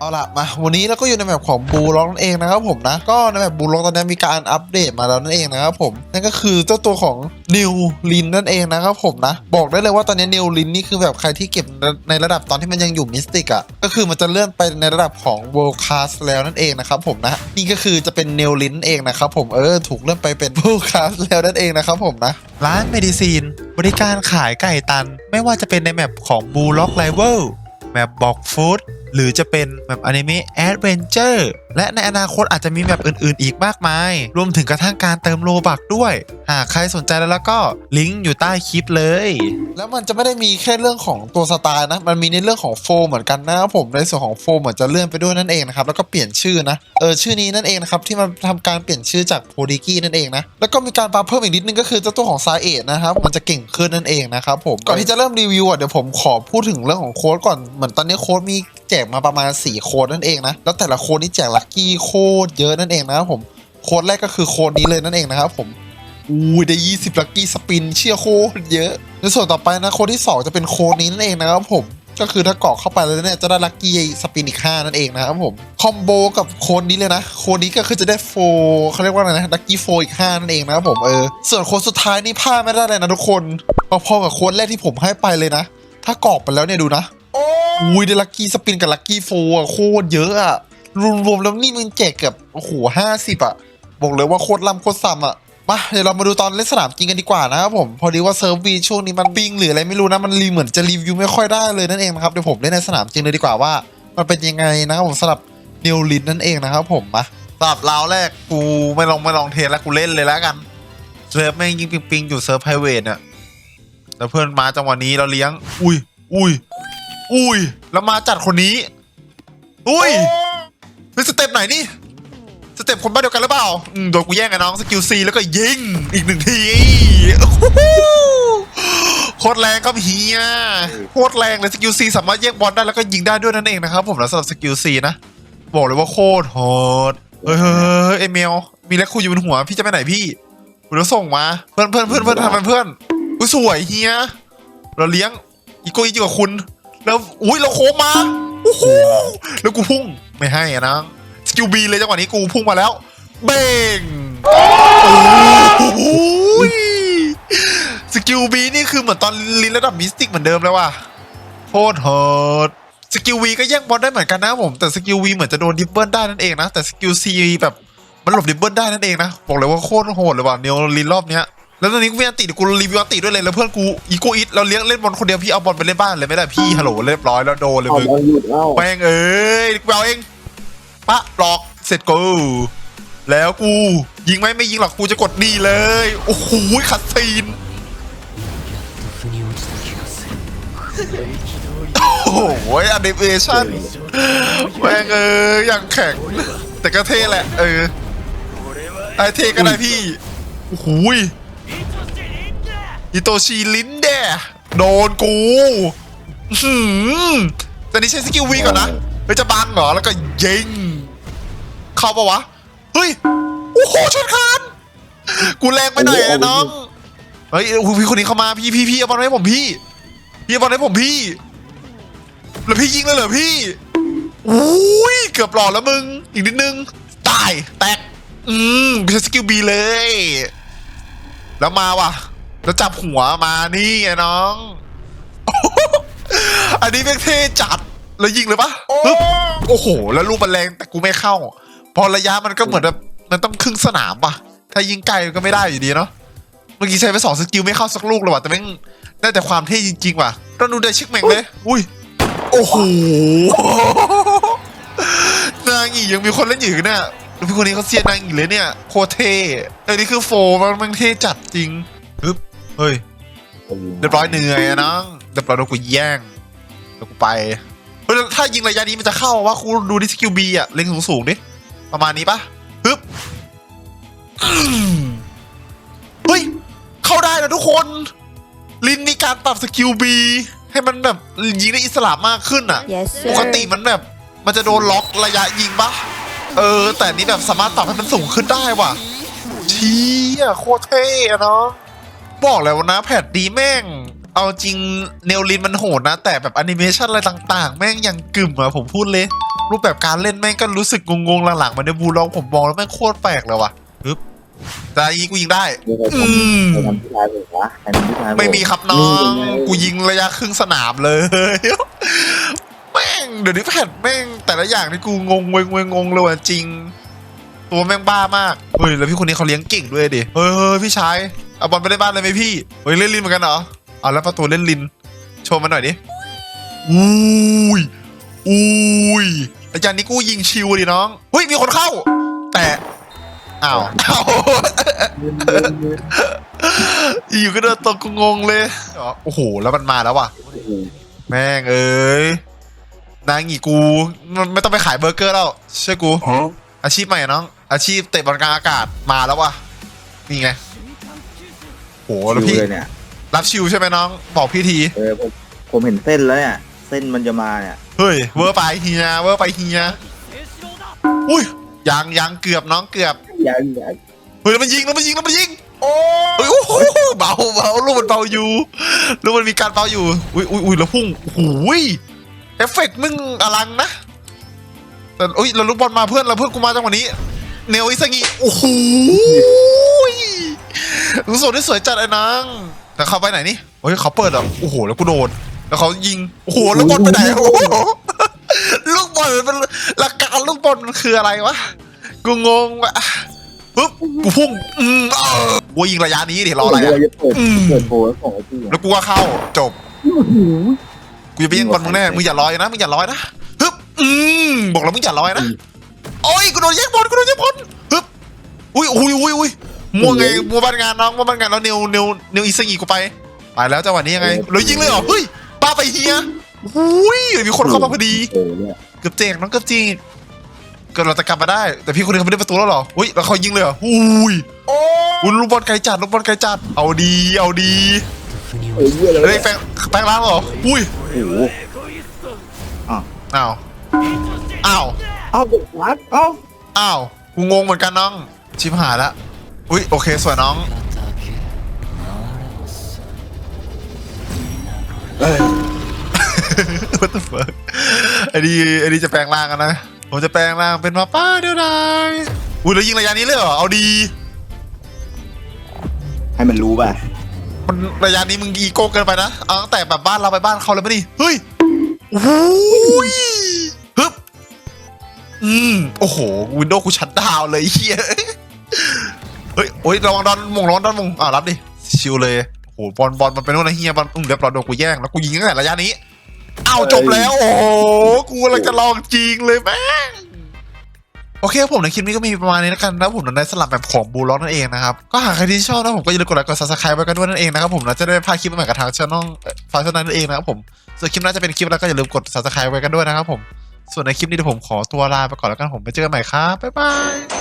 เอาล่ะมาวันนี้เราก็อยู่ในแบบของบูล็อกนั่นเองนะครับผมนะ ก็ในแบบบูล็อกตอนนี้มีการอัปเดตมาแล้วนั่นเองนะครับผมนั่นก็คือเจ้าตัวของนิวลินนั่นเองนะครับผมนะ บอกได้เลยว่าตอนนี้นิวลินนี่คือแบบใครที่เก็บในระดับตอนที่มันยังอยู่มิสติกอะก็คือมันจะเลื่อนไปในระดับของ World Class แล้วนั่นเองนะครับผมนะนี่ก็คือจะเป็นนิวลินเองนะครับผมเออถูกเลื่อนไปเป็น World Class แล้วนั่นเองนะครับผมนะร้านเมดิซีน บริการขายไก่ตัน ไม่ว่าจะเป็นในแมปของบูล็อกไลเวลแมปบอกฟู้ด หรือจะเป็นแมปอนิเมะแอดเวนเจอร์และในอนาคตอาจจะมีแมปอื่นๆ อีกมากมาย รวมถึงกระทั่งการเติมโลบักด้วย หากใครสนใจแล้วแล้วก็ลิงก์อยู่ใต้คลิปเลย แล้วมันจะไม่ได้มีแค่เรื่องของตัวสไตล์นะ มันมีในเรื่องของโฟมเหมือนกันนะครับผมในส่วนของโฟมเหมือนจะเลื่อนไปด้วยนั่นเองนะครับแล้วก็เปลี่ยนชื่อนะเออชื่อนี้นั่นเองนะครับที่มันทำการเปลี่ยนชื่อจากโพดิกี้นั่นเองนะแล้วก็มีการปรับเพิ่มอีกนิดนึงก็คือเจ้าตัวของซาเอทนะครับมันจะเก่งขึ้นนั่นเองนะครับผมก่อนที่จะเริ่มรีวิวอะเดี๋ยวผมขอพูดถึงเรื่องของโค้ดก่อนเหมือนตอนนี้โค้ดมีแจกมาประมาณ 4 โค้ดนั่นเองนะ แล้วแต่ละโค้ดนี่แจกลัคกี้โคตรเยอะนั่นเองนะครับผม โค้ดแรกก็คือโค้ดนี้เลยนั่นเองนะครับผมอู้ได้ 20 ลัคกี้สปิน เชี่ยโคตรเยอะ ในส่วนต่อไปนะโค้ดที่ 2 จะเป็นโค้ดนี้นั่นเองนะครับผม ก็คือถ้ากรอกเข้าไปแล้วเนี่ยจะได้ลัคกี้สปินอีก 5 นั่นเองนะครับผม คอมโบกับโค้ดนี้เลยนะ โค้ดนี้ก็คือจะได้โฟเขาเรียกว่าอะไรนะ ลัคกี้โฟอีก 5 นั่นเองนะครับผม เออ ส่วนโค้ดสุดท้ายนี่พลาดไม่ได้เลยนะทุกคน พอๆกับโค้ดแรกที่ผมให้ไปเลยนะ ถ้ากรอกไปแล้วเนี่ยดูนะ อุ้ยได้ลัคกี้สปินกับลัคกี้โฟอะโคตรเยอะอะรวมๆแล้วนี่มันแจกเกับโอ้โหห้าสิบอะ บอกเลยว่าโคตรล้ำโคตรซ้ำอะมาเดี๋ยวเรามาดูตอนเล่นสนามจริงกันดีกว่านะครับผมพอดีว่าเซิร์ฟวีช่วงนี้มันบิงหรืออะไรไม่รู้นะมันรีเหมือนจะรีวิวไม่ค่อยได้เลยนั่นเองนะครับเดี๋ยวผมเล่นในสนามจริงเลยดีกว่าว่า มันเป็นยังไงนะครับผมสำหรับนิวลินนั่นเองนะครับผมมาสำหรับราวแรกกูไม่ลองไม่ลองเทสแล้วกูเล่นเลยแล้วกันเซิร์ฟแม่งยิงปิงๆอยู่เซิร์ฟไพรเวทเนี่ยแล้วเพื่อนมาจังหวะนี้เราเลี้ยง อุ้ยอุ้ย อุ้ยแล้วมาจัดคนนี้ อุ้ยเป็นสเต็ปไหนนี่ สเต็ปคนบ้านเดียวกันหรือเปล่าอืมโดนกูแย่งไงน้องสกิลซีแล้วก็ยิงอีกหนึ่งทีโอ้โหโคตรแรงครับเฮียโคตรแรงเลยสกิลซีสามารถแย่งบอลได้แล้วก็ยิงได้ด้วยนั่นเองนะครับผมแล้วสำหรับสกิลซีนะ บอกเลยว่าโคตรโหดเฮ้ยเฮ้ยเฮ้ยไอเมลมีแลคคูอยู่บนหัวพี่จะไปไหนพี่คุณต้องส่งมาเพื่อนเพื่อนเพื่อนเพื่อนทำเป็นเพื่อนอุ้ยสวยเฮียเราเลี้ยงอีโก้อีกว่าคุณ แล้วอุ้ยเราโค้งมาโอ้โหแล้วกูพุ่งไม่ให้อะนะสกิลบีเลยจังหวะนี้กูพุ่งมาแล้ว เบ่งโอ้โหสกิลบีนี่คือเหมือนตอนลินระดับมิสติกเหมือนเดิมเลยว่ะโคตรโหดสกิลวีก็แย่งบอลได้เหมือนกันนะผม แต่สกิลวีเหมือนจะโดนดิบเบิลได้นั่นเองนะ แต่สกิลซีแบบมันหลบดิบเบิลได้นั่นเองนะ บอกเลยว่าโคตรโหดเลยว่ะเนโอลินรอบเนี้ย แล้วตอนนี้กูมีอันติเดี๋ยวกูรีวิวอันติด้วยเลยแล้วเพื่อนกูอีโกอิทเราเลี้ยงเล่นบอลคนเดียวพี่เอาบอลไปเล่นบ้านเลยไม่ได้พี่ฮัลโหลเรียบร้อยแล้วโดนเลยเอามึงบอลหยุดเอ้าแม่งเอ้ยกูเอาเองปะปลอกเสร็จกูแล้วกูยิงไหมไม่ยิงหรอกกูจะกดดีเลยโอ้โหคัดซีนโอ้โหอันเดเวชั่นแม่งเอ้ยอย่างแข็งแต่ก็เท่แหละเออไอเท่ก็ได้พี่โอ้โห อิโตชิลินเดะโดนกูอื้อหืมแต่นี่ใช้สกิลวีก่อนนะเฮ้ยจะบังเหรอ แล้วก็ยิง เข้าปะวะ เฮ้ย โอ้โหชนคานกูแรงไปหน่อยอะน้อง เฮ้ยพี่คนนี้เข้ามาพี่พี่พี่เอาบอลให้ผมพี่ พี่เอาบอลให้ผมพี่ แล้วพี่ยิงเลยเหรอพี่อุ้ยเกือบหลอดแล้วมึง อีกนิดนึง ตาย แตก อืมใช้สกิลบีเลย แล้วมาว่ะ แล้วจับหัวมานี่ไงน้อง อันนี้เป็นเท่จัด แล้วยิงเลยปะปึ๊บโอ้โห แล้วลูกมันแรงแต่กูไม่เข้า พอระยะมันก็เหมือนแบบมันต้องครึ่งสนามป่ะถ้ายิงไกลมันก็ไม่ได้อยู่ดีเนาะ เมื่อกี้ใช้ไปสองสกิลไม่เข้าสักลูกเลยว่ะแต่แม่งได้แต่ความเท่จริงๆว่ะต้องดูได้ชิคแม่งเลย อุ้ย โอ้โห นางอียังมีคนเล่นอยู่อีกเนี่ยแล้วพี่คนนี้เขาเซียนนางอีเลยเนี่ย โคตรเท่เอ้ยนี่คือโฟมันมันเท่จัดจริงปึ๊บ เฮ้ย เรียบร้อยเหนื่อยอะน้องเรียบร้อยโดนกูแย่งแล้วกูไปเฮ้ยแล้วถ้ายิงระยะนี้มันจะเข้าวะคูดูดิสกิลบีอะเล็งสูงๆดิประมาณนี้ปะปึ๊บอืมเฮ้ย เข้าได้นะทุกคน ลินมีการปรับสกิลบีให้มันแบบยิงได้อิสระมากขึ้นอะ Yes ปก sir ติมันแบบ มันจะโดนล็อกระยะยิงปะเออ แต่อันนี้แบบสามารถปรับให้มันสูงขึ้นได้ว่ะเชี้อะโคตรเท่อะเนาะ บอกแล้วนะแพทดีแม่ง เอาจริงเนลลินมันโหดนะ แต่แบบแอนิเมชันอะไรต่างๆ แม่งยังกึ่มอะผมพูดเลย รูปแบบการเล่นแม่งก็รู้สึกงงๆหลังๆมันในบูลล็อกผมมองแล้วแม่งโคตรแปลกเลยว่ะปึ๊บแต่ยิงกูยิงได้ ไม่เคยอืทำมเคยทำผู้ชายผมวะใครทำผู้ชายผไม่มีครับน้องนี่ไกูยิงระยะครึ่งสนามเลย แม่งเดี๋ยวนี้แพทแม่งแต่ละอย่างที่กูงงเวงเวงงงเลยว่ะจริง ตัวแม่งบ้ามากเฮ้ยแล้วพี่คนนี้เขาเลี้ยงเก่งด้วยดิเฮ้ยเฮ้ยพี่ชาย เอาบอลไปได้บ้านเลยไหมพี่เฮ้ยเล่นลินเหมือนกันเหรอเอาแล้วประตูเล่นลิน โชว์มาหน่อยดิอุ้ยอุ้ยอาจารย์นี้กูยิงชิวดิน้องเฮ้ยมีคนเข้า แต่อ้าวอ้าวอยู่ก็เดินตกกูงงเลยอ๋อโอ้โหแล้วมันมาแล้วว่ะโอ้โหแม่งเอ้ยนางอีกูมันไม่ต้องไปขายเบอร์เกอร์แล้วเชื่อกูอาชีพใหม่อะน้อง อาชีพเตะบอลกลางอากาศมาแล้วว่ะนี่ไงโหแล้วชิวพี่เลยเนี่ย รับชิวใช่ไหมน้อง บอกพี่ที เออผมผมเห็นเส้นแล้วเนี่ย เส้นมันจะมาเนี่ย เฮ้ยเวอร์ไปเฮียเวอร์ไปเฮียอุ้ยยังยังเกือบน้องเกือบยังยังเฮ้ยแล้วมันยิงแล้วมันยิงแล้วมันยิงโอ้ยโอ้โหเบาเบาลูกมันเบาอยู่ลูกมันมีการเบาอยู่อุ้ยอุ้ยอุ้ยแล้วพุ่งโอ้โหยเอฟเฟกต์มึงอลังนะแต่อุ้ยเราลูกบอลมาเพื่อนเราเพื่อนกูมาจังหวะนี้เนวอิสงิโอ้โห ยลูกสดที่สวยจัดไอ้นางแต่เขาไปไหนนี่เฮ้ยเขาเปิดอะโอ้โหแล้วกูโดนแล้วเขายิงโอ้โหแล้วบอลไปไหนโอ้โหลูกบอลมันหลักการลูกบอลมันคืออะไรวะกูงงว่ะปึ๊บกูพุ่งอืมเออกูยิงระยะนี้ดิรออะไรเดี๋อะยวจะเปิดอืมเปิดโผล่แล้วของไอ้พี่แล้วกูก็เข้าจบโอ้โหกูจะไปยิงบอลมึงแน่มึงอย่าลอยนะมึงอย่าลอยนะฮึบอืมบอกแล้วมึงอย่าลอยนะโอ้ยกูโดนแย่งบอลกูโดนแย่งบอลฮึบอุ้ยอุ้ยอุ้ยอุ้ย มัวไงมัวบ้านงานน้องมัวบ้านงานแล้วเนวเนวเนวอีสงีกูไปไปแล้วจังหวะนี้ยังไงเรายิงเลยเหรอเฮ้ยป้าไปเฮียอุ้ยมีคนเข้ามาพอดีโอ้โหเนี่ยเกือบเจ๊งน้องเกือบเจ๊งเกิดเราจะกลับมาได้ แต่พี่คนนี้เขาไม่ได้ประตูแล้วเหรออุ้ยแล้วเขายิงเลยเหรออุ้ยอุ้ยลูกบอลไกลจัดลูกบอลไกลจัดเอาดีเอาดีเอ้ยเหี้ยเลยเฮ้ยแปลงแปลงร่างเหรออุ้ยโอ้โหอ้าวอ้าวเอาเด็กวัดเอาอ้าวกูงงเหมือนกันน้องชิบหายละ อุ้ยโอเคสวยน้องเอ้ย What the fuck ไอ้นี่ไอ้นี่จะแปลงร่างกันนะ ผมจะแปลงร่างเป็นหมาป้าเดียวดายอุ้ยแล้วยิงระยะนี้เลยเหรอ เอาดี ให้มันรู้ป่ะ มันระยะนี้มึงอีโก้เกินไปนะ เอาตั้งแต่แบบบ้านเราไปบ้านเขาเลยไม่ดิเฮ้ยโอ้ยฮึบอืม โอ้โห วินโดว์กูชัดดาวน์เลยเฮียเฮ้ยโอ้ยระวังดอนมงระวังดอนมงอ่ารับดิชิวเลยโอ้โหบอลบอลมันเป็นนู่นนะเฮียบอลอุ้มเรียบร้อยโดนกูแย่งแล้วกูยิงตั้งแต่ระยะนี้เอาจบแล้วโอ้โหกูกำลังจะลองจริงเลยแม่งโอเคครับผมในคลิปนี้ก็มีประมาณนี้แล้วกันนะผมในสลับแบบของบูลล็อกนั่นเองนะครับ ก็หากใครที่ชอบนะผมก็อย่าลืมกดไลค์กด subscribe ไว้กันด้วยนั่นเองนะครับผมนะจะได้ไม่พลาดคลิปใหม่ๆกับทางช่องฟาชั่นนั่นเองนะครับผมส่วนคลิปหน่าจะเป็นคลิปแล้วก็อย่าลืมกด subscribe ไว้กันด้วยนะครับผมส่วนในคลิปนี้เดี๋ยวผมขอตัวลาไปก่อนแล้วกันผมไปเจอกันใหม่ครับบ๊ายบาย